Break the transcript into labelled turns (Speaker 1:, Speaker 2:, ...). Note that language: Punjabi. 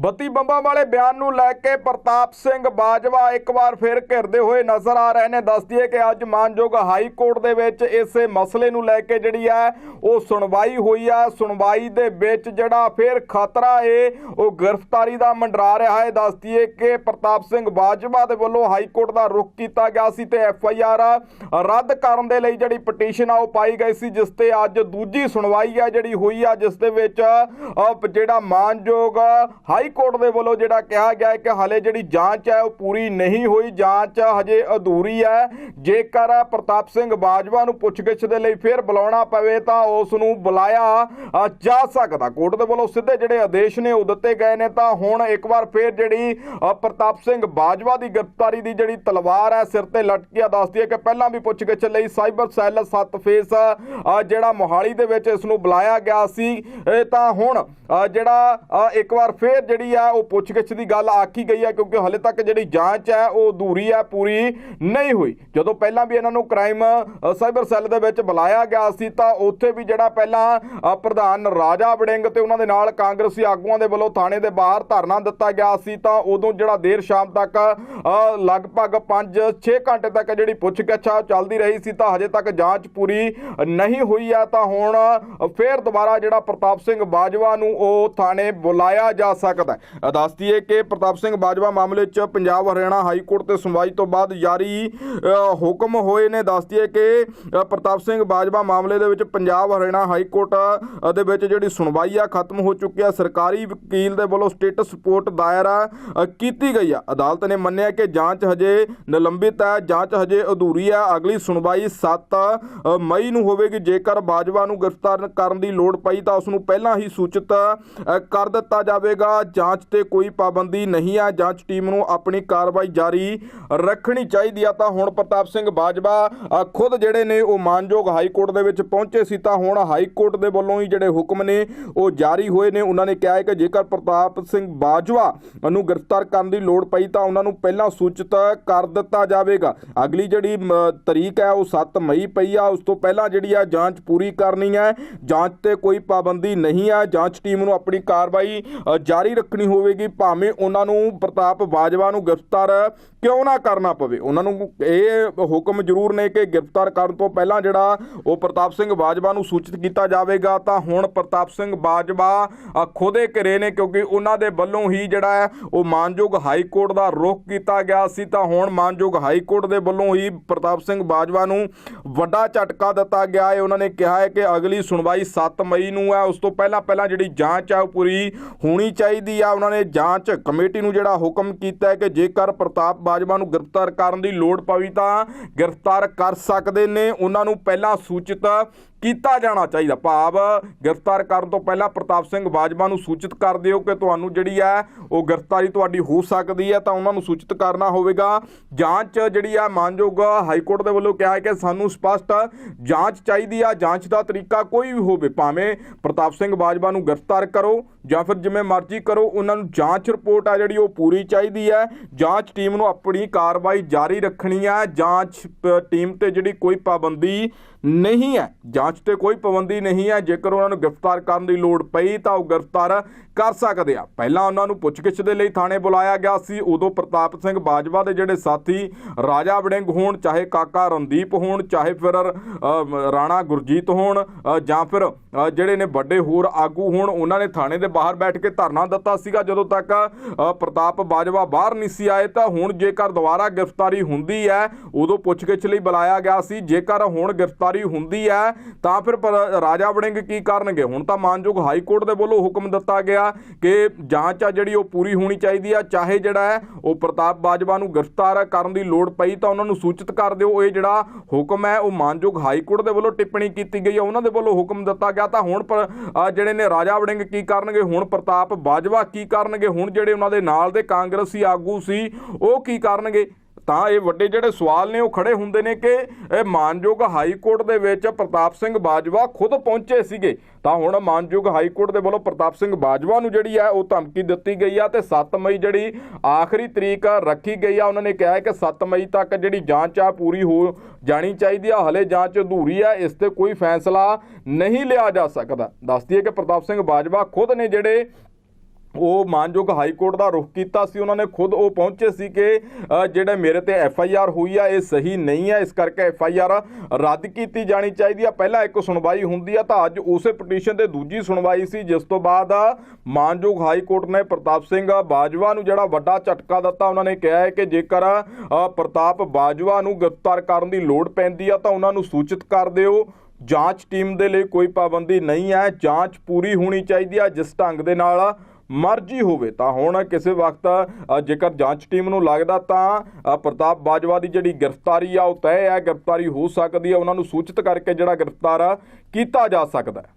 Speaker 1: ਬੱਤੀ ਬੰਬਾਂ ਵਾਲੇ ਬਿਆਨ ਨੂੰ ਲੈ ਕੇ ਪ੍ਰਤਾਪ ਸਿੰਘ ਬਾਜਵਾ ਇੱਕ ਵਾਰ ਫਿਰ ਘਿਰਦੇ ਹੋਏ ਨਜ਼ਰ ਆ ਰਹੇ ਨੇ। ਦੱਸ ਦਈਏ ਕਿ ਅੱਜ ਮਾਨਯੋਗ ਹਾਈ ਕੋਰਟ ਦੇ ਵਿੱਚ ਇਸੇ ਮਸਲੇ ਨੂੰ ਲੈ ਕੇ ਜਿਹੜੀ ਹੈ, ਉਹ ਸੁਣਵਾਈ ਹੋਈ ਆ। ਸੁਣਵਾਈ ਦੇ ਵਿੱਚ ਜਿਹੜਾ ਫਿਰ ਖਤਰਾ ਏ, ਉਹ ਗ੍ਰਿਫਤਾਰੀ ਦਾ ਮੰਡਰਾ ਰਿਹਾ ਹੈ। ਦੱਸ ਦਈਏ ਕਿ ਪ੍ਰਤਾਪ ਸਿੰਘ ਬਾਜਵਾ ਦੇ ਵੱਲੋਂ ਹਾਈ ਕੋਰਟ ਦਾ ਰੁਖ ਕੀਤਾ ਗਿਆ ਸੀ ਤੇ ਐਫ ਆਈ ਆਰ ਰੱਦ ਕਰਨ ਦੇ ਲਈ ਜਿਹੜੀ ਪਟੀਸ਼ਨ ਆ, ਉਹ ਪਾਈ ਗਈ ਸੀ, ਜਿਸ ਤੇ ਅੱਜ ਦੂਜੀ ਸੁਣਵਾਈ ਆ ਜਿਹੜੀ ਹੋਈ ਆ, ਜਿਸ ਦੇ ਵਿੱਚ ਜਿਹੜਾ ਮਾਨਯੋਗ ਹਾਈ ਕੋਰਟ ਦੇ ਵੱਲੋਂ ਜਿਹੜਾ ਕਿਹਾ ਗਿਆ ਹੈ ਕਿ ਹਾਲੇ ਜਿਹੜੀ ਜਾਂਚ ਹੈ ਉਹ ਪੂਰੀ ਨਹੀਂ ਹੋਈ। ਜਾਂਚ ਹਜੇ ਅਧੂਰੀ ਹੈ। ਜੇਕਰ ਪ੍ਰਤਾਪ ਸਿੰਘ ਬਾਜਵਾ ਨੂੰ ਪੁੱਛਗਿੱਛ ਦੇ ਲਈ ਫਿਰ ਬੁਲਾਉਣਾ ਪਵੇ ਤਾਂ ਉਸ ਨੂੰ ਬੁਲਾਇਆ ਜਾ ਸਕਦਾ। ਕੋਰਟ ਦੇ ਵੱਲੋਂ ਸਿੱਧੇ ਜਿਹੜੇ ਆਦੇਸ਼ ਨੇ ਉਹ ਦਿੱਤੇ ਗਏ ਨੇ ਤਾਂ ਹੁਣ ਇੱਕ ਵਾਰ ਫਿਰ ਜਿਹੜੀ ਪ੍ਰਤਾਪ ਸਿੰਘ ਬਾਜਵਾ ਦੀ ਗ੍ਰਿਫਤਾਰੀ ਦੀ ਜਿਹੜੀ ਤਲਵਾਰ ਹੈ, ਸਿਰ ਤੇ ਲਟਕੀ ਆ ਦੱਸਦੀ ਹੈ ਕਿ ਪਹਿਲਾਂ ਵੀ ਪੁੱਛਗਿੱਛ ਲਈ ਸਾਈਬਰ ਸੈੱਲ 7 ਫੇਸ ਜਿਹੜਾ ਮੋਹਾਲੀ ਦੇ ਵਿੱਚ ਇਸ ਨੂੰ ਬੁਲਾਇਆ ਗਿਆ ਸੀ। ਤਾਂ ਹੁਣ ਜਿਹੜਾ ਇੱਕ ਵਾਰ ਫਿਰ ਜਿਹੜੀ ਆ, ਉਹ ਪੁੱਛਗਿੱਛ ਦੀ ਗੱਲ ਆਖੀ ਗਈ ਹੈ ਕਿਉਂਕਿ ਹਲੇ ਤੱਕ ਜਿਹੜੀ ਜਾਂਚ ਹੈ ਉਹ ਅਧੂਰੀ ਹੈ ਪੂਰੀ ਨਹੀਂ ਹੋਈ। ਜਦੋਂ ਪਹਿਲਾਂ ਵੀ ਇਹਨਾਂ ਨੂੰ ਕ੍ਰਾਈਮ ਸਾਈਬਰ ਸੈੱਲ ਦੇ ਵਿੱਚ ਬੁਲਾਇਆ ਗਿਆ ਸੀ, ਤਾਂ ਉੱਥੇ ਵੀ ਜਿਹੜਾ ਪਹਿਲਾਂ ਪ੍ਰਧਾਨ ਰਾਜਾ ਵੜਿੰਗ ਤੇ ਉਹਨਾਂ ਦੇ ਨਾਲ ਕਾਂਗਰਸੀ ਆਗੂਆਂ ਦੇ ਵੱਲੋਂ ਥਾਣੇ ਦੇ ਬਾਹਰ ਧਰਨਾ ਦਿੱਤਾ ਗਿਆ ਸੀ, ਤਾਂ ਉਦੋਂ ਜਿਹੜਾ ਦੇਰ ਸ਼ਾਮ ਤੱਕ ਲਗਭਗ 5-6 ਘੰਟੇ ਤੱਕ ਜਿਹੜੀ ਪੁੱਛਗਿੱਛ ਆ, ਉਹ ਚੱਲਦੀ ਰਹੀ ਸੀ, ਤਾਂ ਹਜੇ ਤੱਕ ਜਾਂਚ ਪੂਰੀ ਨਹੀਂ ਹੋਈ ਆ, ਤਾਂ ਹੁਣ ਫੇਰ ਦੁਬਾਰਾ ਜਿਹੜਾ ਪ੍ਰਤਾਪ ਸਿੰਘ ਬਾਜਵਾ ਨੂੰ ਉਹ ਥਾਣੇ ਬੁਲਾਇਆ ਜਾ ਸਕਦਾ ਹੈ। ਦੱਸ ਦਈਏ ਕਿ ਪ੍ਰਤਾਪ ਸਿੰਘ ਬਾਜਵਾ ਮਾਮਲੇ 'ਚ ਪੰਜਾਬ ਹਰਿਆਣਾ ਹਾਈ ਕੋਰਟ ਤੇ ਸੁਣਵਾਈ ਤੋਂ ਬਾਅਦ ਜਾਰੀ ਹੁਕਮ ਹੋਏ ਨੇ। ਦੱਸ ਦਈਏ ਕਿ ਪ੍ਰਤਾਪ ਸਿੰਘ ਬਾਜਵਾ ਮਾਮਲੇ ਦੇ ਵਿੱਚ ਪੰਜਾਬ ਹਰਿਆਣਾ ਹਾਈ ਕੋਰਟ ਦੇ ਵਿੱਚ ਜਿਹੜੀ ਸੁਣਵਾਈ ਆ, ਖਤਮ ਹੋ ਚੁੱਕੀ ਆ। ਸਰਕਾਰੀ ਵਕੀਲ ਦੇ ਵੱਲੋਂ ਸਟੇਟਸ ਰਿਪੋਰਟ ਦਾਇਰਾ ਕੀਤੀ ਗਈ ਆ। ਅਦਾਲਤ ਨੇ ਮੰਨਿਆ ਕਿ ਜਾਂਚ ਹਜੇ ਨਿਲੰਬਿਤ ਹੈ, ਜਾਂਚ ਹਜੇ ਅਧੂਰੀ ਹੈ ਅਗਲੀ ਸੁਣਵਾਈ 7 ਮਈ ਨੂੰ ਹੋਵੇਗੀ। ਜੇਕਰ ਬਾਜਵਾ ਨੂੰ ਗ੍ਰਿਫਤਾਰ ਕਰਨ ਦੀ ਲੋੜ ਪਈ ਤਾਂ ਉਸ ਨੂੰ ਪਹਿਲਾਂ ਹੀ ਸੂਚਿਤ ਕਰ ਦਿੱਤਾ ਜਾਵੇਗਾ। ਜਾਂਚ ਤੇ ਕੋਈ ਪਾਬੰਦੀ ਨਹੀਂ ਹੈ ਜਾਂਚ ਟੀਮ ਨੂੰ ਆਪਣੀ ਕਾਰਵਾਈ ਜਾਰੀ ਰੱਖਣੀ ਚਾਹੀਦੀ ਆ। ਤਾਂ ਹੁਣ ਪ੍ਰਤਾਪ ਸਿੰਘ ਬਾਜਵਾ ਖੁਦ ਜਿਹੜੇ ਨੇ ਉਹ ਮਾਨਯੋਗ ਹਾਈ ਕੋਰਟ ਦੇ ਵਿੱਚ ਪਹੁੰਚੇ ਸੀ। ਤਾਂ ਹੁਣ ਹਾਈ ਕੋਰਟ ਦੇ ਵੱਲੋਂ ਹੀ ਜਿਹੜੇ ਹੁਕਮ ਨੇ, ਉਹ ਜਾਰੀ ਹੋਏ ਨੇ। ਉਹਨਾਂ ਨੇ ਕਿਹਾ ਹੈ ਕਿ ਜੇਕਰ ਪ੍ਰਤਾਪ ਸਿੰਘ ਬਾਜਵਾ ਨੂੰ ਗ੍ਰਿਫਤਾਰ ਕਰਨ ਦੀ ਲੋੜ ਪਈ, ਤਾਂ ਉਹਨਾਂ ਨੂੰ ਪਹਿਲਾਂ ਸੂਚਿਤ ਕਰ ਦਿੱਤਾ ਜਾਵੇਗਾ। ਅਗਲੀ ਜਿਹੜੀ ਤਰੀਕ ਹੈ, ਉਹ 7 ਮਈ ਪਈ ਆ। ਉਸ ਤੋਂ ਪਹਿਲਾਂ ਜਿਹੜੀ ਆ ਜਾਂਚ ਪੂਰੀ ਕਰਨੀ ਹੈ। ਜਾਂਚ ਤੇ ਕੋਈ ਪਾਬੰਦੀ ਨਹੀਂ ਹੈ ਜਾਂਚ ਟੀਮ ਨੂੰ ਆਪਣੀ ਕਾਰਵਾਈ ਜਾਰੀ ਰੱਖਣੀ ਹੋਵੇਗੀ ਭਾਵੇਂ ਉਹਨਾਂ ਨੂੰ ਪ੍ਰਤਾਪ ਬਾਜਵਾ ਨੂੰ ਗ੍ਰਿਫਤਾਰ ਕਿਉਂ ਨਾ ਕਰਨਾ ਪਵੇ। ਉਹਨਾਂ ਨੂੰ ਇਹ ਹੁਕਮ ਜ਼ਰੂਰ ਨੇ ਕਿ ਗ੍ਰਿਫਤਾਰ ਕਰਨ ਤੋਂ ਪਹਿਲਾਂ ਜਿਹੜਾ ਉਹ ਪ੍ਰਤਾਪ ਸਿੰਘ ਬਾਜਵਾ ਨੂੰ ਸੂਚਿਤ ਕੀਤਾ ਜਾਵੇਗਾ ਤਾਂ ਹੁਣ ਪ੍ਰਤਾਪ ਸਿੰਘ ਬਾਜਵਾ ਅ, ਖੁਦੇ ਘਰੇ ਨੇ ਕਿਉਂਕਿ ਉਹਨਾਂ ਦੇ ਵੱਲੋਂ ਹੀ ਜਿਹੜਾ ਹੈ ਉਹ ਮਾਨਯੋਗ ਹਾਈ ਕੋਰਟ ਦਾ ਰੁਖ ਕੀਤਾ ਗਿਆ ਸੀ। ਤਾਂ ਹੁਣ ਮਾਨਯੋਗ ਹਾਈ ਕੋਰਟ ਦੇ ਵੱਲੋਂ ਹੀ ਪ੍ਰਤਾਪ ਸਿੰਘ ਬਾਜਵਾ ਨੂੰ ਵੱਡਾ ਝਟਕਾ ਦਿੱਤਾ ਗਿਆ ਹੈ। ਉਹਨਾਂ ਨੇ ਕਿਹਾ ਹੈ ਕਿ ਅਗਲੀ ਸੁਣਵਾਈ 7 ਮਈ ਨੂੰ ਹੈ। ਉਸ ਤੋਂ ਪਹਿਲਾਂ ਪਹਿਲਾਂ ਜਿਹੜੀ ਜਾਂਚ ਹੈ ਉਹ ਪੂਰੀ ਹੋਣੀ ਚਾਹੀਦੀ ਆ, ਉਹਨਾਂ ਨੇ ਜਾਂਚ ਕਮੇਟੀ ਨੂੰ ਜਿਹੜਾ ਹੁਕਮ ਕੀਤਾ ਹੈ ਕਿ ਜੇਕਰ ਪ੍ਰਤਾਪ ਬਾਜਵਾ ਨੂੰ ਗ੍ਰਿਫਤਾਰ ਕਰਨ ਦੀ ਲੋੜ ਪਈ ਤਾਂ ਗ੍ਰਿਫਤਾਰ ਕਰ ਸਕਦੇ ਨੇ। ਉਹਨਾਂ ਨੂੰ ਪਹਿਲਾਂ ਸੂਚਿਤ ਕੀਤਾ ਜਾਣਾ ਚਾਹੀਦਾ। ਭਾਵ ਗ੍ਰਿਫਤਾਰ ਕਰਨ ਤੋਂ ਪਹਿਲਾਂ ਪ੍ਰਤਾਪ ਸਿੰਘ ਬਾਜਵਾ ਨੂੰ ਸੂਚਿਤ ਕਰ ਦਿਓ ਕਿ ਤੁਹਾਨੂੰ ਜਿਹੜੀ ਹੈ ਉਹ ਗ੍ਰਿਫਤਾਰੀ ਤੁਹਾਡੀ ਹੋ ਸਕਦੀ ਹੈ, ਤਾਂ ਉਹਨਾਂ ਨੂੰ ਸੂਚਿਤ ਕਰਨਾ ਹੋਵੇਗਾ। ਜਾਂਚ ਜਿਹੜੀ ਆ ਮਾਨਯੋਗ ਹਾਈ ਕੋਰਟ ਦੇ ਵੱਲੋਂ ਕਿਹਾ ਹੈ ਕਿ ਸਾਨੂੰ ਸਪਸ਼ਟ ਜਾਂਚ ਚਾਹੀਦੀ ਆ, ਜਾਂਚ ਦਾ ਤਰੀਕਾ ਕੋਈ ਵੀ ਹੋਵੇ, ਭਾਵੇਂ ਪ੍ਰਤਾਪ ਸਿੰਘ ਬਾਜਵਾ ਨੂੰ ਗ੍ਰਿਫਤਾਰ ਕਰੋ ਜਾਂ ਫਿਰ ਜਿਵੇਂ ਮਰਜ਼ੀ ਕਰੋ, ਉਹਨਾਂ ਨੂੰ ਜਾਂਚ ਰਿਪੋਰਟ ਆ ਜਿਹੜੀ ਉਹ ਪੂਰੀ ਚਾਹੀਦੀ ਹੈ। ਜਾਂਚ ਟੀਮ ਨੂੰ ਆਪਣੀ ਕਾਰਵਾਈ ਜਾਰੀ ਰੱਖਣੀ ਹੈ। ਜਾਂਚ ਟੀਮ ਤੇ ਜਿਹੜੀ ਕੋਈ ਪਾਬੰਦੀ ਨਹੀਂ ਹੈ। ਜਾਂਚ ਤੇ ਕੋਈ ਪਾਬੰਦੀ ਨਹੀਂ ਹੈ। ਜੇਕਰ ਉਹਨਾਂ ਨੂੰ ਗ੍ਰਿਫਤਾਰ ਕਰਨ ਦੀ ਲੋੜ ਪਈ ਤਾਂ ਉਹ ਗ੍ਰਿਫਤਾਰ ਕਰ ਸਕਦੇ ਆ। ਪਹਿਲਾਂ ਉਹਨਾਂ ਨੂੰ ਪੁੱਛਗਿੱਛ ਦੇ ਲਈ ਥਾਣੇ ਬੁਲਾਇਆ ਗਿਆ ਸੀ। ਉਦੋਂ ਪ੍ਰਤਾਪ ਸਿੰਘ ਬਾਜਵਾ ਦੇ ਜਿਹੜੇ ਸਾਥੀ ਰਾਜਾ ਵੜਿੰਗ ਹੋਣ, ਚਾਹੇ ਕਾਕਾ ਰਣਦੀਪ ਹੋਣ, ਚਾਹੇ ਫਿਰ ਰਾਣਾ ਗੁਰਜੀਤ ਹੋਣ ਜਾਂ ਫਿਰ ਜਿਹੜੇ ਨੇ ਵੱਡੇ ਹੋਰ ਆਗੂ ਹੋਣ, ਉਹਨਾਂ ਨੇ ਥਾਣੇ ਦੇ ਬਾਹਰ ਬੈਠ ਕੇ ਧਰਨਾ ਦਿੱਤਾ ਸੀਗਾ। ਜਦੋਂ ਤੱਕ ਪ੍ਰਤਾਪ ਬਾਜਵਾ ਬਾਹਰ ਨਹੀਂ ਸੀ ਆਏ ਤਾਂ ਹੁਣ ਜੇਕਰ ਦੁਬਾਰਾ ਗ੍ਰਿਫਤਾਰੀ ਹੁੰਦੀ ਹੈ, ਉਦੋਂ ਪੁੱਛਗਿੱਛ ਲਈ ਬੁਲਾਇਆ ਗਿਆ ਸੀ। ਜੇਕਰ ਹੁਣ ਗ੍ਰਿਫਤਾਰੀ ਹੁੰਦੀ ਹੈ ਤਾਂ ਫਿਰ ਰਾਜਾ ਵੜਿੰਗ ਕੀ ਕਰਨਗੇ? ਹੁਣ ਤਾਂ ਮਾਨਯੋਗ ਹਾਈ ਕੋਰਟ ਦੇ ਵੱਲੋਂ ਹੁਕਮ ਦਿੱਤਾ ਗਿਆ ਕਿ ਜਾਂਚ ਆ ਜਿਹੜੀ ਉਹ ਪੂਰੀ ਹੋਣੀ ਚਾਹੀਦੀ ਆ, ਚਾਹੇ ਜਿਹੜਾ ਹੈ ਉਹ ਪ੍ਰਤਾਪ ਬਾਜਵਾ ਨੂੰ ਗ੍ਰਿਫਤਾਰ ਕਰਨ ਦੀ ਲੋੜ ਪਈ ਤਾਂ ਉਹਨਾਂ ਨੂੰ ਸੂਚਿਤ ਕਰ ਦਿਓ। ਇਹ ਜਿਹੜਾ ਹੁਕਮ ਹੈ, ਉਹ ਮਾਨਯੋਗ ਹਾਈ ਕੋਰਟ ਦੇ ਵੱਲੋਂ ਟਿੱਪਣੀ ਕੀਤੀ ਗਈ ਹੈ ਉਹਨਾਂ ਦੇ ਵੱਲੋਂ ਹੁਕਮ ਦਿੱਤਾ ਗਿਆ। ਤਾਂ ਹੁਣ ਪਰ- ਜਿਹੜੇ ਨੇ ਰਾਜਾ ਵੜਿੰਗ ਕੀ ਕਰਨਗੇ? ਹੁਣ ਪ੍ਰਤਾਪ ਬਾਜਵਾ ਕੀ ਕਰਨਗੇ? ਹੁਣ ਜਿਹੜੇ ਉਹਨਾਂ ਦੇ ਨਾਲ ਦੇ ਕਾਂਗਰਸੀ ਆਗੂ ਸੀ, ਉਹ ਕੀ ਕਰਨਗੇ? ਤਾਂ ਇਹ ਵੱਡੇ ਜਿਹੜੇ ਸਵਾਲ ਨੇ ਉਹ ਖੜੇ ਹੁੰਦੇ ਨੇ ਕਿ ਇਹ ਮਾਨਯੋਗ ਹਾਈ ਕੋਰਟ ਦੇ ਵਿੱਚ ਪ੍ਰਤਾਪ ਸਿੰਘ ਬਾਜਵਾ ਖੁਦ ਪਹੁੰਚੇ ਸੀਗੇ। ਤਾਂ ਹੁਣ ਮਾਨਯੋਗ ਹਾਈ ਕੋਰਟ ਦੇ ਵੱਲੋਂ ਪ੍ਰਤਾਪ ਸਿੰਘ ਬਾਜਵਾ ਨੂੰ ਜਿਹੜੀ ਹੈ ਉਹ ਧਮਕੀ ਦਿੱਤੀ ਗਈ ਆ ਤੇ 7 ਮਈ ਜਿਹੜੀ ਆਖਰੀ ਤਰੀਕ ਰੱਖੀ ਗਈ ਆ। ਉਹਨਾਂ ਨੇ ਕਿਹਾ ਕਿ 7 ਮਈ ਤੱਕ ਜਿਹੜੀ ਜਾਂਚ ਆ ਪੂਰੀ ਹੋ ਜਾਣੀ ਚਾਹੀਦੀ ਆ। ਹਲੇ ਜਾਂਚ ਅਧੂਰੀ ਆ, ਇਸ ਤੇ ਕੋਈ ਫੈਸਲਾ ਨਹੀਂ ਲਿਆ ਜਾ ਸਕਦਾ। ਦੱਸਦੀ ਹੈ ਕਿ ਪ੍ਰਤਾਪ ਸਿੰਘ ਬਾਜਵਾ ਖੁਦ ਨੇ ਜਿਹੜੇ ਉਹ ਮਾਨਯੋਗ ਹਾਈ ਕੋਰਟ ਦਾ ਰੁਖ ਕੀਤਾ ਸੀ ਉਹਨਾਂ ਨੇ ਖੁਦ ਉਹ ਪਹੁੰਚੇ ਸੀ ਕਿ ਅ, ਜਿਹੜੇ ਮੇਰੇ ਤੇ ਐਫ ਆਈ ਆਰ ਹੋਈ ਆ ਇਹ ਸਹੀ ਨਹੀਂ ਹੈ ਇਸ ਕਰਕੇ ਐਫ ਆਈ ਆਰ ਰੱਦ ਕੀਤੀ ਜਾਣੀ ਚਾਹੀਦੀ ਆ। ਪਹਿਲਾਂ ਇੱਕ ਸੁਣਵਾਈ ਹੁੰਦੀ ਆ ਤਾਂ ਅੱਜ ਉਸੇ ਪਟੀਸ਼ਨ ਤੇ ਦੂਜੀ ਸੁਣਵਾਈ ਸੀ ਜਿਸ ਤੋਂ ਬਾਅਦ ਮਾਨਯੋਗ ਹਾਈ ਕੋਰਟ ਨੇ ਪ੍ਰਤਾਪ ਸਿੰਘ ਬਾਜਵਾ ਨੂੰ ਜਿਹੜਾ ਵੱਡਾ ਝਟਕਾ ਦਿੱਤਾ ਉਹਨਾਂ ਨੇ ਕਿਹਾ ਹੈ ਕਿ ਜੇਕਰ ਪ੍ਰਤਾਪ ਬਾਜਵਾ ਨੂੰ ਗ੍ਰਿਫਤਾਰ ਕਰਨ ਦੀ ਲੋੜ ਪੈਂਦੀ ਆ ਤਾਂ ਉਹਨਾਂ ਨੂੰ ਸੂਚਿਤ ਕਰ ਦਿਓ। ਜਾਂਚ ਟੀਮ ਦੇ ਲਈ ਕੋਈ ਪਾਬੰਦੀ ਨਹੀਂ ਹੈ ਜਾਂਚ ਪੂਰੀ ਹੋਣੀ ਚਾਹੀਦੀ ਆ ਜਿਸ ਢੰਗ ਦੇ ਨਾਲ ਮਰਜ਼ੀ ਹੋਵੇ, ਤਾਂ ਹੁਣ ਕਿਸੇ ਵਕਤ ਜੇਕਰ ਜਾਂਚ ਟੀਮ ਨੂੰ ਲੱਗਦਾ ਤਾਂ ਪ੍ਰਤਾਪ ਬਾਜਵਾ ਦੀ ਜਿਹੜੀ ਗ੍ਰਿਫਤਾਰੀ ਆ, ਉਹ ਤੈਅ ਹੈ, ਗ੍ਰਿਫਤਾਰੀ ਹੋ ਸਕਦੀ ਹੈ, ਉਹਨਾਂ ਨੂੰ ਸੂਚਿਤ ਕਰਕੇ ਜਿਹੜਾ ਗ੍ਰਿਫਤਾਰ ਕੀਤਾ ਜਾ ਸਕਦਾ